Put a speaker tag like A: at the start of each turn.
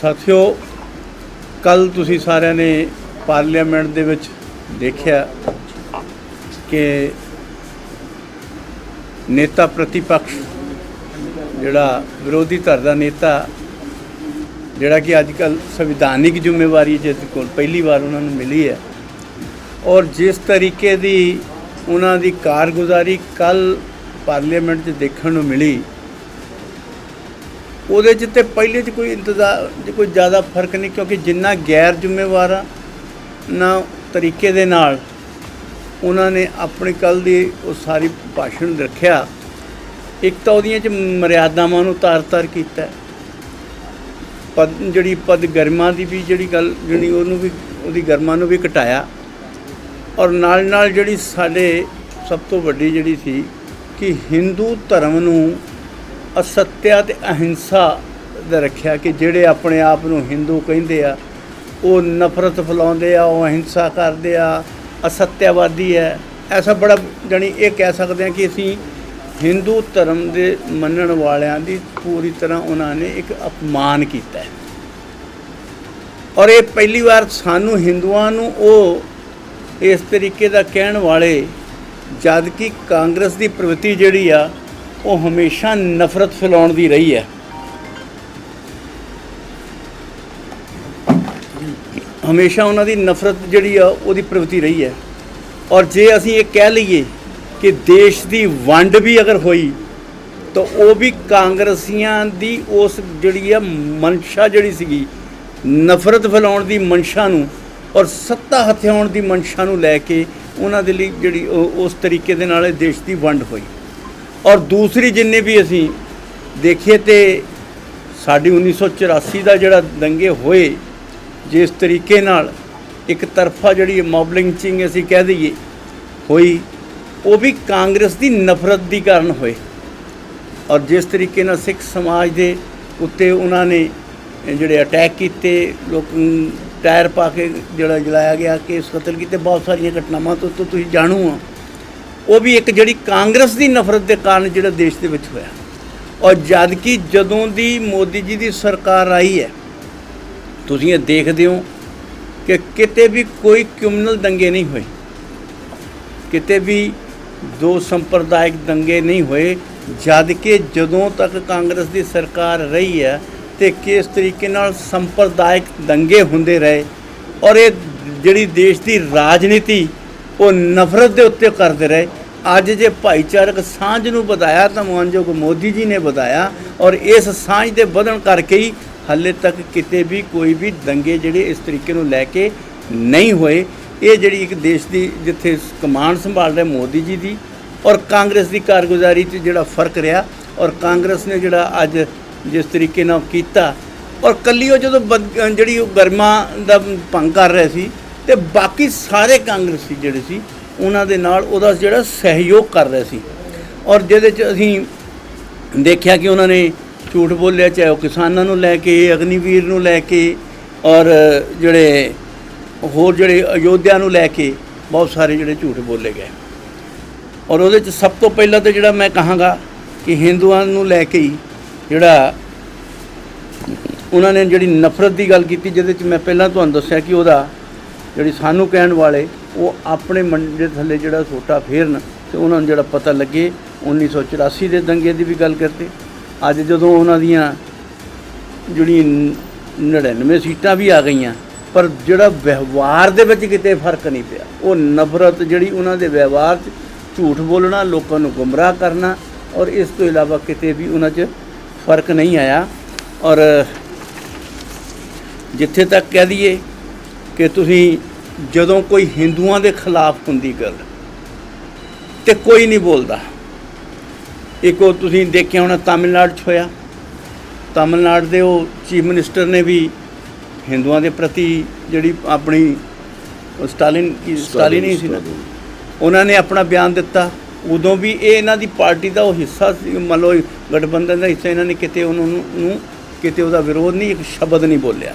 A: ਸਾਥੀਓ ਕੱਲ ਤੁਸੀਂ ਸਾਰਿਆਂ ਨੇ ਪਾਰਲੀਮੈਂਟ ਦੇ ਵਿੱਚ ਦੇਖਿਆ ਕਿ ਨੇਤਾ ਪ੍ਰਤੀਪਕਸ਼, ਜਿਹੜਾ ਵਿਰੋਧੀ ਧਿਰ ਦਾ ਨੇਤਾ, ਜਿਹੜਾ ਕਿ ਅੱਜ ਕੱਲ ਸੰਵਿਧਾਨਿਕ ਜ਼ਿੰਮੇਵਾਰੀ ਜਿਹਦੇ ਕੋਲ ਪਹਿਲੀ ਵਾਰ ਉਹਨਾਂ ਨੂੰ ਮਿਲੀ ਹੈ, ਔਰ ਜਿਸ ਤਰੀਕੇ ਦੀ ਉਹਨਾਂ ਦੀ ਕਾਰਗੁਜ਼ਾਰੀ ਕੱਲ ਪਾਰਲੀਮੈਂਟ 'ਚ ਦੇਖਣ ਨੂੰ ਮਿਲੀ ਉਹਦੇ 'ਚ ਤੇ ਪਹਿਲੇ 'ਚ ਕੋਈ ਇੰਤਜ਼ਾਰ, ਕੋਈ ਜ਼ਿਆਦਾ ਫ਼ਰਕ ਨਹੀਂ, ਕਿਉਂਕਿ ਜਿੰਨਾ ਗੈਰ ਜ਼ਿੰਮੇਵਾਰ ਨਾ ਤਰੀਕੇ ਦੇ ਨਾਲ ਉਹਨਾਂ ਨੇ ਆਪਣੀ ਕੱਲ ਦੀ ਉਹ ਸਾਰੀ ਭਾਸ਼ਣ ਰੱਖਿਆ। ਇੱਕ ਤਾਂ ਉਹਦੀਆਂ 'ਚ ਮਰਿਆਦਾਵਾਂ ਨੂੰ ਤਾਰ-ਤਾਰ ਕੀਤਾ। ਪਦ, ਜਿਹੜੀ ਪਦ ਗਰਮਾ ਦੀ ਵੀ ਜਿਹੜੀ ਗੱਲ, ਜਿਹੜੀ ਉਹਨੂੰ ਵੀ, ਉਹਦੀ ਗਰਮਾ ਨੂੰ ਵੀ ਘਟਾਇਆ। ਔਰ ਨਾਲ ਨਾਲ ਜਿਹੜੀ ਸਾਡੇ ਸਭ ਤੋਂ ਵੱਡੀ ਜਿਹੜੀ ਸੀ ਕਿ ਹਿੰਦੂ ਧਰਮ ਨੂੰ ਅਸੱਤਿਆ ਤੇ ਅਹਿੰਸਾ ਦਾ ਰੱਖਿਆ ਕਿ ਜਿਹੜੇ ਆਪਣੇ ਆਪ ਨੂੰ ਹਿੰਦੂ ਕਹਿੰਦੇ ਆ, ਉਹ ਨਫ਼ਰਤ ਫੈਲਾਉਂਦੇ ਆ, ਉਹ ਅਹਿੰਸਾ ਕਰਦੇ ਆ, ਅਸਤਿਆਵਾਦੀ ਹੈ। ਐਸਾ ਬੜਾ ਜਾਣੀ ਇਹ ਕਹਿ ਸਕਦੇ ਆ ਕਿ ਅਸੀਂ ਹਿੰਦੂ ਧਰਮ ਦੇ ਮੰਨਣ ਵਾਲਿਆਂ ਦੀ ਪੂਰੀ ਤਰ੍ਹਾਂ ਉਹਨਾਂ ਨੇ ਇੱਕ ਅਪਮਾਨ ਕੀਤਾ ਹੈ। ਔਰ ਇਹ ਪਹਿਲੀ ਵਾਰ ਸਾਨੂੰ ਹਿੰਦੂਆਂ ਨੂੰ ਉਹ ਇਸ ਤਰੀਕੇ ਦਾ ਕਹਿਣ ਵਾਲੇ ਜਦ ਕਿ ਕਾਂਗਰਸ ਦੀ ਪ੍ਰਵਿਰਤੀ ਜਿਹੜੀ ਆ ਉਹ ਹਮੇਸ਼ਾ ਨਫ਼ਰਤ ਫੈਲਾਉਣ ਦੀ ਰਹੀ ਹੈ। ਹਮੇਸ਼ਾ ਉਹਨਾਂ ਦੀ ਨਫ਼ਰਤ ਜਿਹੜੀ ਆ, ਉਹਦੀ ਪ੍ਰਵਿਰਤੀ ਰਹੀ ਹੈ। ਔਰ ਜੇ ਅਸੀਂ ਇਹ ਕਹਿ ਲਈਏ ਕਿ ਦੇਸ਼ ਦੀ ਵੰਡ ਵੀ ਅਗਰ ਹੋਈ, ਤਾਂ ਉਹ ਵੀ ਕਾਂਗਰਸੀਆਂ ਦੀ ਉਸ ਜਿਹੜੀ ਆ ਮਨਸ਼ਾ ਜਿਹੜੀ ਸੀਗੀ, ਨਫ਼ਰਤ ਫੈਲਾਉਣ ਦੀ ਮਨਸ਼ਾ ਨੂੰ ਔਰ ਸੱਤਾ ਹਥਿਆਉਣ ਦੀ ਮਨਸ਼ਾ ਨੂੰ ਲੈ ਕੇ ਉਹਨਾਂ ਦੇ ਲਈ ਜਿਹੜੀ ਉਹ- ਉਸ ਤਰੀਕੇ ਦੇ ਨਾਲ ਇਹ ਦੇਸ਼ ਦੀ ਵੰਡ ਹੋਈ। ਔਰ ਦੂਸਰੀ ਜਿੰਨੇ ਵੀ ਅਸੀਂ ਦੇਖੀਏ ਤੇ ਸਾਡੀ 1984 ਦਾ ਜਿਹੜਾ ਦੰਗੇ ਹੋਏ, ਜਿਸ ਤਰੀਕੇ ਨਾਲ ਇੱਕ ਤਰਫਾ ਜਿਹੜੀ ਮੌਬ ਲਿੰਚਿੰਗ ਅਸੀਂ ਕਹਿ ਦਈਏ, ਹੋਈ, ਉਹ ਵੀ ਕਾਂਗਰਸ ਦੀ ਨਫ਼ਰਤ ਦੀ ਕਾਰਨ ਹੋਏ। ਔਰ ਜਿਸ ਤਰੀਕੇ ਨਾਲ ਸਿੱਖ ਸਮਾਜ ਦੇ ਉੱਤੇ ਉਹਨਾਂ ਨੇ ਜਿਹੜੇ ਅਟੈਕ ਕੀਤੇ, ਲੋਕ ਟਾਇਰ ਪਾ ਕੇ ਜਿਹੜਾ ਜਲਾਇਆ ਗਿਆ, ਕੇਸ ਕਤਲ ਕੀਤੇ, ਬਹੁਤ ਸਾਰੀਆਂ ਘਟਨਾਵਾਂ ਤੋਂ ਤੋਂ ਤੁਸੀਂ ਜਾਣੂ ਆ ਉਹ ਵੀ ਇੱਕ ਜਿਹੜੀ ਕਾਂਗਰਸ ਦੀ ਨਫ਼ਰਤ ਦੇ ਕਾਰਨ ਜਿਹੜਾ ਦੇਸ਼ ਦੇ ਵਿੱਚ ਹੋਇਆ। ਔਰ ਜਦ ਕਿ ਜਦੋਂ ਦੀ ਮੋਦੀ ਜੀ ਦੀ ਸਰਕਾਰ ਆਈ ਹੈ, ਤੁਸੀਂ ਇਹ ਦੇਖਦੇ ਹੋ ਕਿ ਕਿਤੇ ਵੀ ਕੋਈ ਕ੍ਰਿਮੀਨਲ ਦੰਗੇ ਨਹੀਂ ਹੋਏ। ਕਿਤੇ ਵੀ ਦੋ ਸੰਪਰਦਾਇਕ ਦੰਗੇ ਨਹੀਂ ਹੋਏ, ਜਦ ਕਿ ਜਦੋਂ ਤੱਕ ਕਾਂਗਰਸ ਦੀ ਸਰਕਾਰ ਰਹੀ ਹੈ ਤੇ ਕਿਸ ਤਰੀਕੇ ਨਾਲ ਸੰਪਰਦਾਇਕ ਦੰਗੇ ਹੁੰਦੇ ਰਹੇ ਔਰ ਇਹ ਜਿਹੜੀ ਦੇਸ਼ ਦੀ ਰਾਜਨੀਤੀ ਉਹ ਨਫ਼ਰਤ ਦੇ ਉੱਤੇ ਕਰਦੇ ਰਹੇ। ਅੱਜ ਜੇ ਭਾਈਚਾਰਕ ਸਾਂਝ ਨੂੰ ਵਧਾਇਆ ਤਾਂ ਮਾਨਯੋਗ ਮੋਦੀ ਜੀ ਨੇ ਵਧਾਇਆ ਔਰ ਇਸ ਸਾਂਝ ਦੇ ਵਧਣ ਕਰਕੇ ਹੀ ਹਾਲੇ ਤੱਕ ਕਿਤੇ ਵੀ ਕੋਈ ਵੀ ਦੰਗੇ ਜਿਹੜੇ ਇਸ ਤਰੀਕੇ ਨੂੰ ਲੈ ਕੇ ਨਹੀਂ ਹੋਏ। ਇਹ ਜਿਹੜੀ ਇੱਕ ਦੇਸ਼ ਦੀ ਜਿੱਥੇ ਕਮਾਂਡ ਸੰਭਾਲ ਰਿਹਾ ਮੋਦੀ ਜੀ ਦੀ ਔਰ ਕਾਂਗਰਸ ਦੀ ਕਾਰਗੁਜ਼ਾਰੀ 'ਚ ਜਿਹੜਾ ਫ਼ਰਕ ਰਿਹਾ ਔਰ ਕਾਂਗਰਸ ਨੇ ਜਿਹੜਾ ਅੱਜ ਜਿਸ ਤਰੀਕੇ ਨਾਲ ਕੀਤਾ ਔਰ ਕੱਲੀ ਉਹ ਜਦੋਂ ਬਦ- ਜਿਹੜੀ ਉਹ ਗਰਮਾ ਦਾ ਭੰਗ ਕਰ ਰਹੇ ਸੀ ਤੇ ਬਾਕੀ ਸਾਰੇ ਕਾਂਗਰਸੀ ਜਿਹੜੇ ਸੀ, ਉਹਨਾਂ ਦੇ ਨਾਲ ਉਹਦਾ ਜਿਹੜਾ ਸਹਿਯੋਗ ਕਰ ਰਹੇ ਸੀ। ਔਰ ਜਿਹਦੇ 'ਚ ਅਸੀਂ ਦੇਖਿਆ ਕਿ ਉਹਨਾਂ ਨੇ ਝੂਠ ਬੋਲਿਆ, ਚਾਹੇ ਉਹ ਕਿਸਾਨਾਂ ਨੂੰ ਲੈ ਕੇ, ਅਗਨੀਵੀਰ ਨੂੰ ਲੈ ਕੇ, ਔਰ ਜਿਹੜੇ ਹੋਰ ਜਿਹੜੇ ਅਯੋਧਿਆ ਨੂੰ ਲੈ ਕੇ ਬਹੁਤ ਸਾਰੇ ਜਿਹੜੇ ਝੂਠ ਬੋਲੇ ਗਏ। ਔਰ ਉਹਦੇ 'ਚ ਸਭ ਤੋਂ ਪਹਿਲਾਂ ਤਾਂ ਜਿਹੜਾ ਮੈਂ ਕਹਾਂਗਾ ਕਿ ਹਿੰਦੂਆਂ ਨੂੰ ਲੈ ਕੇ ਹੀ ਜਿਹੜਾ ਉਹਨਾਂ ਨੇ ਜਿਹੜੀ ਨਫ਼ਰਤ ਦੀ ਗੱਲ ਕੀਤੀ, ਜਿਹਦੇ 'ਚ ਮੈਂ ਪਹਿਲਾਂ ਤੁਹਾਨੂੰ ਦੱਸਿਆ ਕਿ ਉਹਦਾ ਜਿਹੜੀ ਸਾਨੂੰ ਕਹਿਣ ਵਾਲੇ, ਉਹ ਆਪਣੇ ਮੰਡੇ ਥੱਲੇ ਜਿਹੜਾ ਸੋਟਾ ਫੇਰਨ ਤੇ ਉਹਨਾਂ ਨੂੰ ਜਿਹੜਾ ਪਤਾ ਲੱਗੇ 1984 ਦੇ ਦੰਗੇ ਦੀ ਵੀ ਗੱਲ ਕਰਦੇ ਅੱਜ ਜਦੋਂ ਉਹਨਾਂ ਦੀਆਂ ਜਿਹੜੀ 99 ਸੀਟਾਂ ਵੀ ਆ ਗਈਆਂ, ਪਰ ਜਿਹੜਾ ਵਿਵਹਾਰ ਦੇ ਵਿੱਚ ਕਿਤੇ ਫ਼ਰਕ ਨਹੀਂ ਪਿਆ। ਉਹ ਨਫ਼ਰਤ ਜਿਹੜੀ ਉਹਨਾਂ ਦੇ ਵਿਵਹਾਰ 'ਚ ਝੂਠ ਬੋਲਣਾ, ਲੋਕਾਂ ਨੂੰ ਗੁੰਮਰਾਹ ਕਰਨਾ ਔਰ ਇਸ ਤੋਂ ਇਲਾਵਾ ਕਿਤੇ ਵੀ ਉਹਨਾਂ 'ਚ ਫ਼ਰਕ ਨਹੀਂ ਆਇਆ। ਔਰ ਜਿੱਥੇ ਤੱਕ ਕਹਿ ਦਈਏ ਕਿ ਤੁਸੀਂ ਜਦੋਂ ਕੋਈ ਹਿੰਦੂਆਂ ਦੇ ਖਿਲਾਫ ਹੁੰਦੀ ਗੱਲ ਤੇ ਕੋਈ ਨਹੀਂ ਬੋਲਦਾ। ਇੱਕ ਤੁਸੀਂ ਦੇਖਿਆ ਹੋਣਾ ਤਾਮਿਲਨਾਡੂ 'ਚ ਹੋਇਆ। ਤਾਮਿਲਨਾਡੂ ਦੇ ਉਹ ਚੀਫ ਮਿਨਿਸਟਰ ਨੇ ਵੀ ਹਿੰਦੂਆਂ ਦੇ ਪ੍ਰਤੀ ਜਿਹੜੀ ਆਪਣੀ ਸਟਾਲਿਨ ਕੀ ਸਟਾਲਿਨ ਹੀ ਸੀ ਨਾ ਉਹਨਾਂ ਨੇ ਆਪਣਾ ਬਿਆਨ ਦਿੱਤਾ। ਉਦੋਂ ਵੀ ਇਹ ਇਹਨਾਂ ਦੀ ਪਾਰਟੀ ਦਾ ਉਹ ਹਿੱਸਾ ਸੀ ਮੰਨ ਲਓ ਗਠਬੰਧਨ ਦਾ ਹਿੱਸਾ ਇਹਨਾਂ ਨੇ ਕਿਤੇ ਉਹਨਾਂ ਨੂੰ ਕਿਤੇ ਉਹਦਾ ਵਿਰੋਧ ਨਹੀਂ ਇੱਕ ਸ਼ਬਦ ਨਹੀਂ ਬੋਲਿਆ।